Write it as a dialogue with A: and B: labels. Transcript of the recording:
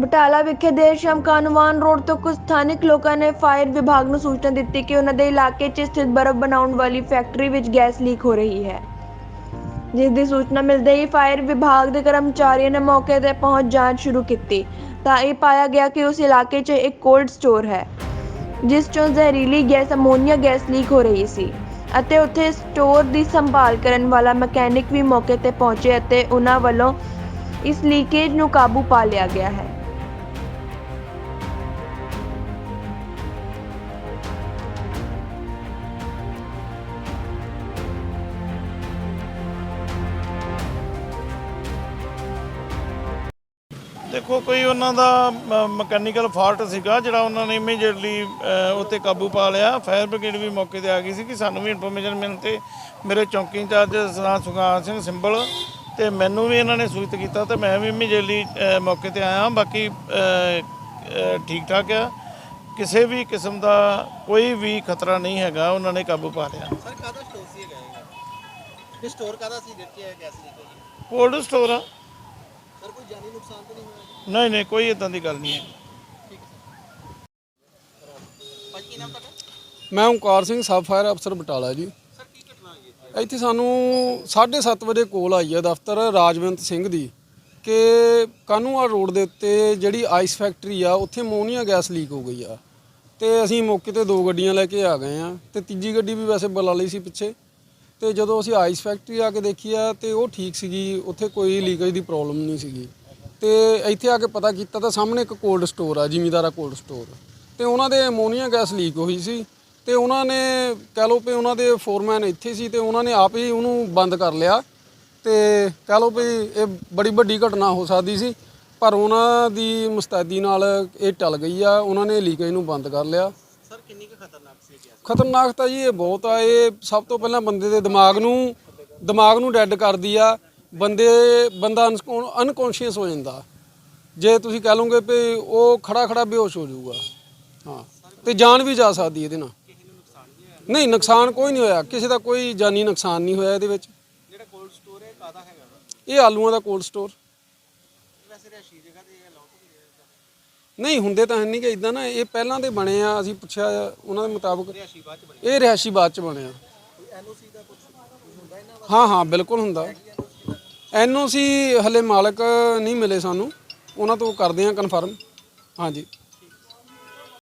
A: ਬਟਾਲਾ ਵਿਖੇ ਦੇਰ ਸ਼ਾਮ ਕਾਨਵਾਨ ਰੋਡ ਤੋਂ ਕੁਝ ਸਥਾਨਕ ਲੋਕਾਂ ਨੇ ਫਾਇਰ ਵਿਭਾਗ ਨੂੰ ਸੂਚਨਾ ਦਿੱਤੀ ਕਿ ਉਹਨਾਂ ਦੇ ਇਲਾਕੇ 'ਚ ਸਥਿਤ ਬਰਫ਼ ਬਣਾਉਣ ਵਾਲੀ ਫੈਕਟਰੀ ਵਿੱਚ ਗੈਸ ਲੀਕ ਹੋ ਰਹੀ ਹੈ। ਜਿਸ ਦੀ ਸੂਚਨਾ ਮਿਲਦੇ ਹੀ ਫਾਇਰ ਵਿਭਾਗ ਦੇ ਕਰਮਚਾਰੀਆਂ ਨੇ ਮੌਕੇ ਤੇ ਪਹੁੰਚ ਜਾਂਚ ਸ਼ੁਰੂ ਕੀਤੀ। ਤਾਂ ਇਹ ਪਾਇਆ ਗਿਆ ਕਿ ਉਸ ਇਲਾਕੇ 'ਚ ਇੱਕ ਕੋਲਡ ਸਟੋਰ ਹੈ, ਜਿਸ 'ਚੋਂ ਜ਼ਹਿਰੀਲੀ ਗੈਸ, ਅਮੋਨੀਆ ਗੈਸ ਲੀਕ ਹੋ ਰਹੀ ਸੀ ਅਤੇ ਉੱਥੇ ਸਟੋਰ ਦੀ ਸੰਭਾਲ ਕਰਨ ਵਾਲਾ ਮਕੈਨਿਕ ਵੀ ਮੌਕੇ ਤੇ ਪਹੁੰਚੇ ਅਤੇ ਉਹਨਾਂ ਵੱਲੋਂ ਇਸ ਲੀਕੇਜ ਨੂੰ ਕਾਬੂ ਪਾ ਲਿਆ ਗਿਆ ਹੈ।
B: ਦੇਖੋ ਕੋਈ ਉਹਨਾਂ ਦਾ ਮਕੈਨੀਕਲ ਫਾਲਟ ਸੀਗਾ ਜਿਹੜਾ ਉਹਨਾਂ ਨੇ ਇਮੀਡੀਏਟਲੀ ਉੱਤੇ ਕਾਬੂ ਪਾ ਲਿਆ। ਫਾਇਰ ਬ੍ਰਿਗੇਡ ਵੀ ਮੌਕੇ ਤੇ ਆ ਗਈ ਸੀ ਕਿ ਸਾਨੂੰ ਵੀ ਇਨਫੋਰਮੇਸ਼ਨ ਮਿਲਣ ਤੇ ਮੇਰੇ ਚੌਂਕੀ ਇੰਚਾਰਜ ਸਰਦਾਰ ਸੁਖਾਨ ਸਿੰਘ ਸਿੰਬਲ ਤੇ ਮੈਨੂੰ ਵੀ ਇਹਨਾਂ ਨੇ ਸੂਚਿਤ ਕੀਤਾ ਤੇ ਮੈਂ ਵੀ ਇਮੀਡੀਏਟਲੀ ਮੌਕੇ ਤੇ ਆਇਆ। ਬਾਕੀ ਠੀਕ ਠਾਕ ਆ। ਕਿਸੇ ਵੀ ਕਿਸਮ ਦਾ ਕੋਈ ਵੀ ਖਤਰਾ ਨਹੀਂ ਹੈਗਾ ਉਹਨਾਂ ਨੇ ਕਾਬੂ ਪਾ ਲਿਆ।
C: ਸਰ ਕਾਹਦਾ ਸਟੋਰ ਸੀ ਹੈਗਾ ਇਹ? ਸਟੋਰ ਕਾਹਦਾ ਸੀ? ਜਿੱਥੇ ਇਹ ਗੈਸ ਲੀਕ ਹੋਈ।
B: ਕੋਲਡ ਸਟੋਰ ਆ।
C: ਸਰ ਕੋਈ ਜਾਨੀ ਨੁਕਸਾਨ ਤਾਂ ਨਹੀਂ ਹੋਇਆ?
B: ਨਹੀਂ ਨਹੀਂ ਕੋਈ ਇਦਾਂ ਦੀ ਗੱਲ ਨਹੀਂ ਹੈ।
C: ਭਾਜੀ ਕੀ ਨਾਮ ਤੁਹਾਡਾ?
D: ਮੈਂ ਓਂਕਾਰ ਸਿੰਘ ਸਬ ਫਾਇਰ ਅਫਸਰ ਬਟਾਲਾ ਜੀ।
C: ਸਰ ਕੀ ਘਟਨਾ ਹੋਈ ਹੈ
D: ਇੱਥੇ ਸਾਨੂੰ 7:30 ਵਜੇ ਕੋਲ ਆਈ ਹੈ ਦਫ਼ਤਰ ਰਾਜਵੰਤ ਸਿੰਘ ਦੀ ਕਿ ਕਾਨੂੰਵਾਲ ਰੋਡ ਦੇ ਉੱਤੇ ਜਿਹੜੀ ਆਈਸ ਫੈਕਟਰੀ ਆ ਉੱਥੇ ਅਮੋਨੀਆ ਗੈਸ ਲੀਕ ਹੋ ਗਈ ਆ। ਤੇ ਅਸੀਂ ਮੌਕੇ ਤੇ ਦੋ ਗੱਡੀਆਂ ਲੈ ਕੇ ਆ ਗਏ ਆ ਤੇ ਤੀਜੀ ਗੱਡੀ ਵੀ ਵੈਸੇ ਬੁਲਾ ਲਈ ਸੀ ਪਿੱਛੇ। ਤੇ ਜਦੋਂ ਅਸੀਂ ਆਈਸ ਫੈਕਟਰੀ ਆ ਕੇ ਦੇਖੀ ਆ ਤੇ ਉਹ ਠੀਕ ਸੀਗੀ, ਉੱਥੇ ਕੋਈ ਲੀਕੇਜ ਦੀ ਪ੍ਰੋਬਲਮ ਨਹੀਂ ਸੀਗੀ। ਤੇ ਇੱਥੇ ਆ ਕੇ ਪਤਾ ਕੀਤਾ ਤਾਂ ਸਾਹਮਣੇ ਇੱਕ ਕੋਲਡ ਸਟੋਰ ਆ, ਜ਼ਿਮੀਦਾਰਾ ਕੋਲਡ ਸਟੋਰ ਤੇ ਉਹਨਾਂ ਦੇ ਅਮੋਨੀਆ ਗੈਸ ਲੀਕ ਹੋਈ ਸੀ ਤੇ ਉਹਨਾਂ ਨੇ ਕਹਿ ਲਓ ਵੀ ਉਹਨਾਂ ਦੇ ਫੋਰਮੈਨ ਇੱਥੇ ਸੀ ਤੇ ਉਹਨਾਂ ਨੇ ਆਪ ਹੀ ਉਹਨੂੰ ਬੰਦ ਕਰ ਲਿਆ। ਤੇ ਕਹਿ ਲਓ ਵੀ ਇਹ ਬੜੀ ਵੱਡੀ ਘਟਨਾ ਹੋ ਸਕਦੀ ਸੀ, ਪਰ ਉਹਨਾਂ ਦੀ ਮੁਸਤੈਦੀ ਨਾਲ ਇਹ ਟਲ ਗਈ ਆ, ਉਹਨਾਂ ਨੇ ਲੀਕੇਜ ਨੂੰ ਬੰਦ ਕਰ ਲਿਆ।
C: ਕਿੰਨੀ ਕੁ ਖਤਰਨਾਕ ਸੀ
D: ਤਾਂ ਜੀ ਇਹ ਬਹੁਤ ਆ ਇਹ ਸਭ ਤੋਂ ਪਹਿਲਾਂ ਬੰਦੇ ਦੇ ਦਿਮਾਗ ਨੂੰ ਦਿਮਾਗ ਨੂੰ ਡੈਡ ਕਰਦੀ ਆ। ਬੰਦੇ ਬੰਦਾ ਅਨਕੌਂਸ਼ੀਅਸ ਹੋ ਜਾਂਦਾ। ਜੇ ਤੁਸੀਂ ਕਹਿ ਲਓਗੇ ਵੀ ਉਹ ਖੜਾ ਖੜਾ ਬੇਹੋਸ਼ ਹੋ ਜਾਊਗਾ। ਹਾਂ ਤੇ ਜਾਨ ਵੀ ਜਾ ਸਕਦੀ ਇਹਦੇ ਨਾਲ। ਨਹੀਂ ਨੁਕਸਾਨ ਕੋਈ ਨਹੀਂ ਹੋਇਆ। ਕਿਸੇ ਦਾ ਕੋਈ ਜਾਨੀ ਨੁਕਸਾਨ ਨਹੀਂ ਹੋਇਆ ਇਹਦੇ ਵਿੱਚ।
C: ਜਿਹੜਾ ਕੋਲਡ ਸਟੋਰ ਹੈ ਕਾਹਦਾ ਹੈਗਾ?
D: ਇਹ ਆਲੂਆਂ ਦਾ ਕੋਲਡ ਸਟੋਰ
C: ਵੈਸੇ ਰਿਹਾਇਸ਼ੀ ਜਗ੍ਹਾ ਤੇ ਨਹੀਂ,
D: ਹੁੰਦੇ ਤਾਂ ਹੈ ਨਹੀਂ ਕਿ ਇਦਾਂ ਨਾ, ਇਹ ਪਹਿਲਾਂ ਦੇ ਬਣੇ ਆ, ਅਸੀਂ ਪੁੱਛਿਆ ਉਹਨਾਂ ਦੇ ਮੁਤਾਬਕ। ਇਹ ਰਿਹਾਇਸ਼ੀ ਬਾਅਦ ਚ ਬਣਿਆ
C: ਕੋਈ
D: ਹਾਂ ਹਾਂ, ਬਿਲਕੁਲ ਹੁੰਦਾ। ਐਨਓਸੀ ਹਲੇ ਮਾਲਕ ਨਹੀਂ ਮਿਲੇ ਸਾਨੂੰ। ਉਹਨਾਂ ਤੋਂ ਕਰਦੇ ਆ ਕਨਫਰਮ ਹਾਂਜੀ।